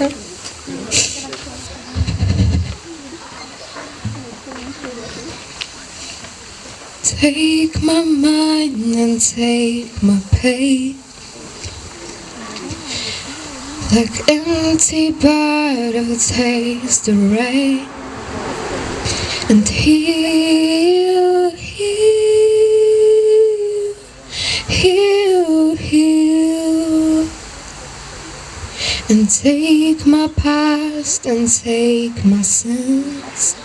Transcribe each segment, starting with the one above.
Take my mind and take my pain. Like empty bottle takes the rain and heal, And take my past and take my sins.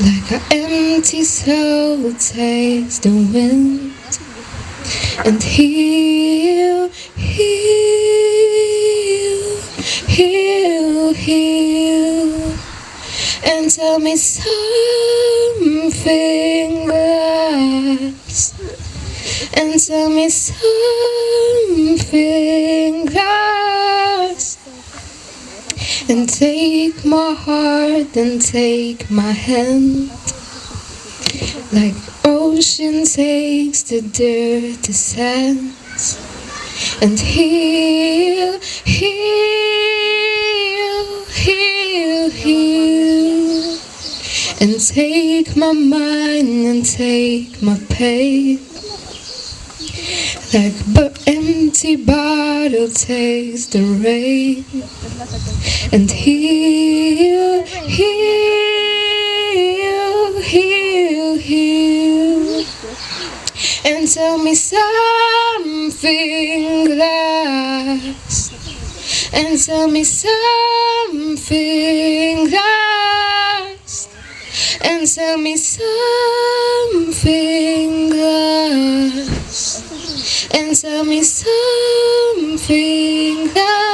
Like an empty soul takes the wind. And heal, heal, heal, heal, and tell me something less, and tell me something And take my heart and take my hand. Like ocean takes the dirty sands. And heal, heal, heal, heal. And take my mind and take my pain like but empty bottle takes the rain. And heal, heal, heal, heal, and tell me something less, and tell me something less, and tell me something and tell me something else.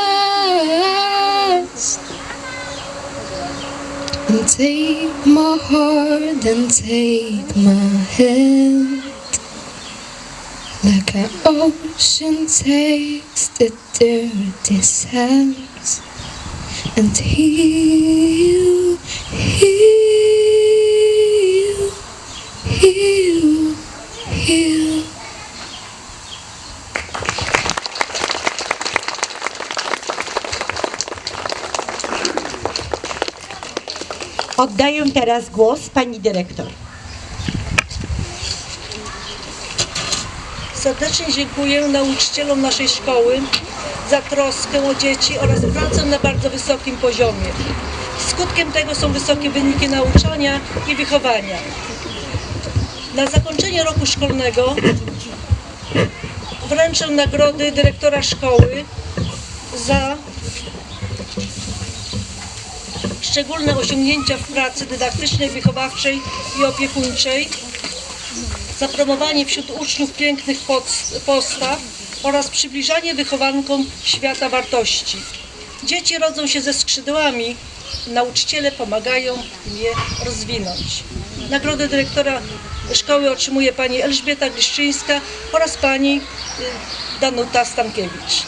And take my heart and take my hand. Like an ocean takes the dirty sands. And heal, heal, Oddaję teraz głos pani dyrektor. Serdecznie dziękuję nauczycielom naszej szkoły za troskę o dzieci oraz pracę na bardzo wysokim poziomie. Skutkiem tego są wysokie wyniki nauczania i wychowania. Na zakończenie roku szkolnego wręczę nagrody dyrektora szkoły za szczególne osiągnięcia w pracy dydaktycznej, wychowawczej i opiekuńczej za promowanie wśród uczniów pięknych postaw oraz przybliżanie wychowankom świata wartości. Dzieci rodzą się ze skrzydłami, nauczyciele pomagają im je rozwinąć. Nagrodę dyrektora szkoły otrzymuje pani Elżbieta Gliszczyńska oraz pani y, Danuta Stankiewicz.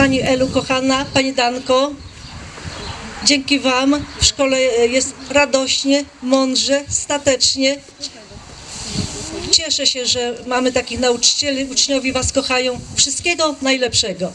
Pani Elu, kochana, Pani Danko, dzięki Wam w szkole jest radośnie, mądrze, statecznie. Cieszę się, że mamy takich nauczycieli, uczniowie Was kochają. Wszystkiego najlepszego.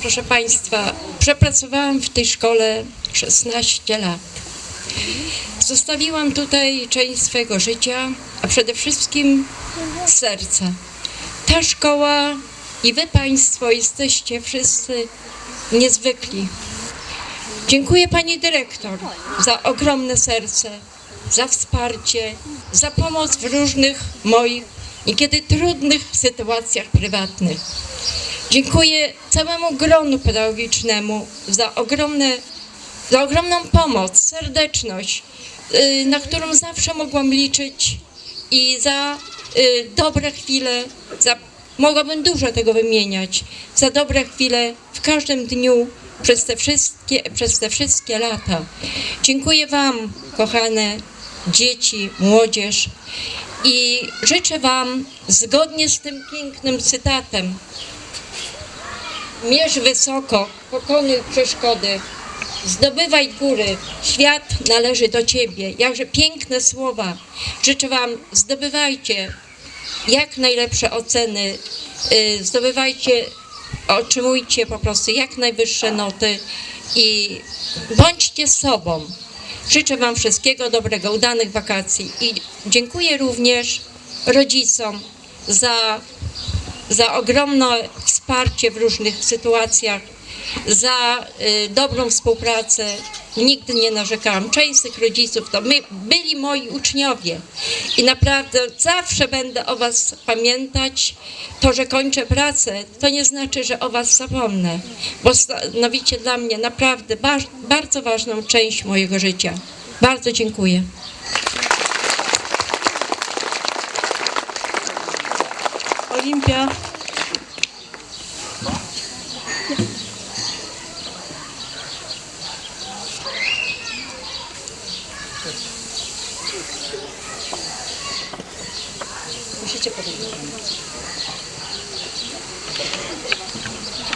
Proszę Państwa, przepracowałam w tej szkole 16 lat. Zostawiłam tutaj część swojego życia, a przede wszystkim serca. ta szkoła i wy Państwo jesteście wszyscy niezwykli. Dziękuję Pani Dyrektor za ogromne serce, za wsparcie, za pomoc w różnych moich niekiedy trudnych sytuacjach prywatnych. Dziękuję całemu gronu pedagogicznemu za, ogromne, za ogromną pomoc, serdeczność, y, na którą zawsze mogłam liczyć i za y, dobre chwile, za, mogłabym dużo tego wymieniać, za dobre chwile w każdym dniu przez te wszystkie, przez te wszystkie lata. Dziękuję Wam, kochane dzieci, młodzież i życzę Wam zgodnie z tym pięknym cytatem Mierz wysoko, pokonuj przeszkody, zdobywaj góry, świat należy do Ciebie. Jakże piękne słowa. Życzę Wam, zdobywajcie jak najlepsze oceny, y, zdobywajcie, otrzymujcie po prostu jak najwyższe noty i bądźcie sobą. Życzę Wam wszystkiego dobrego, udanych wakacji i dziękuję również rodzicom za za ogromne wsparcie w różnych sytuacjach, za y, dobrą współpracę. Nigdy nie narzekałam. Część z tych rodziców to my, byli moi uczniowie i naprawdę zawsze będę o Was pamiętać. To, że kończę pracę, to nie znaczy, że o Was zapomnę, bo stanowicie dla mnie naprawdę ba bardzo ważną część mojego życia. Bardzo dziękuję. Olimpia.